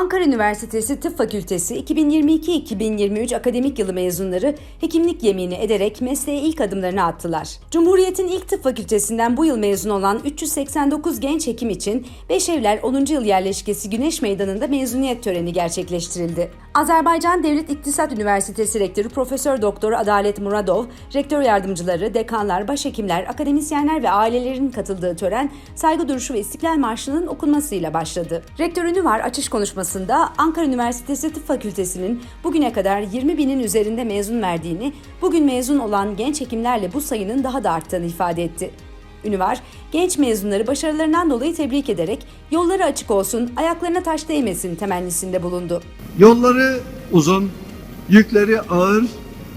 Ankara Üniversitesi Tıp Fakültesi 2022-2023 akademik yılı mezunları hekimlik yemini ederek mesleğe ilk adımlarını attılar. Cumhuriyet'in ilk tıp fakültesinden bu yıl mezun olan 389 genç hekim için Beşevler 10. yıl yerleşkesi Güneş Meydanı'nda mezuniyet töreni gerçekleştirildi. Azerbaycan Devlet İktisat Üniversitesi Rektörü Profesör Doktor Adalet Muradov, rektör yardımcıları, dekanlar, başhekimler, akademisyenler ve ailelerin katıldığı tören saygı duruşu ve İstiklal Marşı'nın okunmasıyla başladı. Rektörünü var açış konuşmasında Ankara Üniversitesi Tıp Fakültesi'nin bugüne kadar 20 binin üzerinde mezun verdiğini, bugün mezun olan genç hekimlerle bu sayının daha da arttığını ifade etti. Ünüvar, genç mezunları başarılarından dolayı tebrik ederek yolları açık olsun, ayaklarına taş değmesin temennisinde bulundu. Yolları uzun, yükleri ağır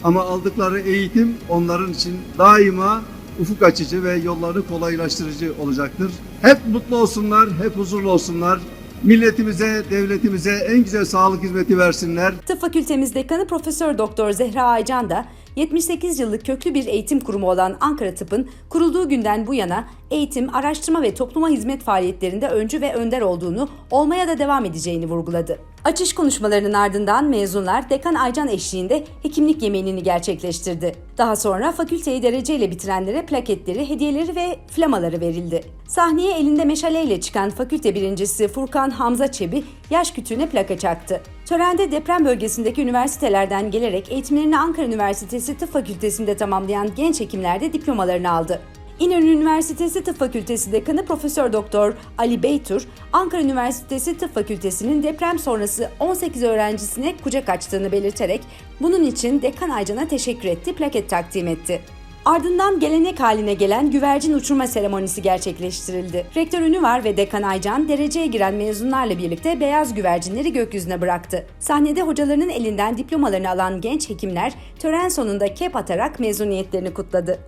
ama aldıkları eğitim onların için daima ufuk açıcı ve yolları kolaylaştırıcı olacaktır. Hep mutlu olsunlar, hep huzurlu olsunlar. Milletimize, devletimize en güzel sağlık hizmeti versinler. Tıp Fakültemiz Dekanı Profesör Doktor Zehra Aycan da 78 yıllık köklü bir eğitim kurumu olan Ankara Tıp'ın kurulduğu günden bu yana eğitim, araştırma ve topluma hizmet faaliyetlerinde öncü ve önder olduğunu, olmaya da devam edeceğini vurguladı. Açış konuşmalarının ardından mezunlar Dekan Aycan eşliğinde hekimlik yemeğini gerçekleştirdi. Daha sonra fakülteyi dereceyle bitirenlere plaketleri, hediyeleri ve flamaları verildi. Sahneye elinde meşaleyle çıkan fakülte birincisi Furkan Hamza Çebi yaş kütüğüne plaka çaktı. Törende deprem bölgesindeki üniversitelerden gelerek eğitimlerini Ankara Üniversitesi Tıp Fakültesi'nde tamamlayan genç hekimler de diplomalarını aldı. İnönü Üniversitesi Tıp Fakültesi Dekanı Profesör Doktor Ali Beytur, Ankara Üniversitesi Tıp Fakültesi'nin deprem sonrası 18 öğrencisine kucak açtığını belirterek bunun için Dekan Aycan'a teşekkür etti, plaket takdim etti. Ardından gelenek haline gelen güvercin uçurma seremonisi gerçekleştirildi. Rektör Ünüvar ve Dekan Aycan dereceye giren mezunlarla birlikte beyaz güvercinleri gökyüzüne bıraktı. Sahnede hocalarının elinden diplomalarını alan genç hekimler tören sonunda kep atarak mezuniyetlerini kutladı.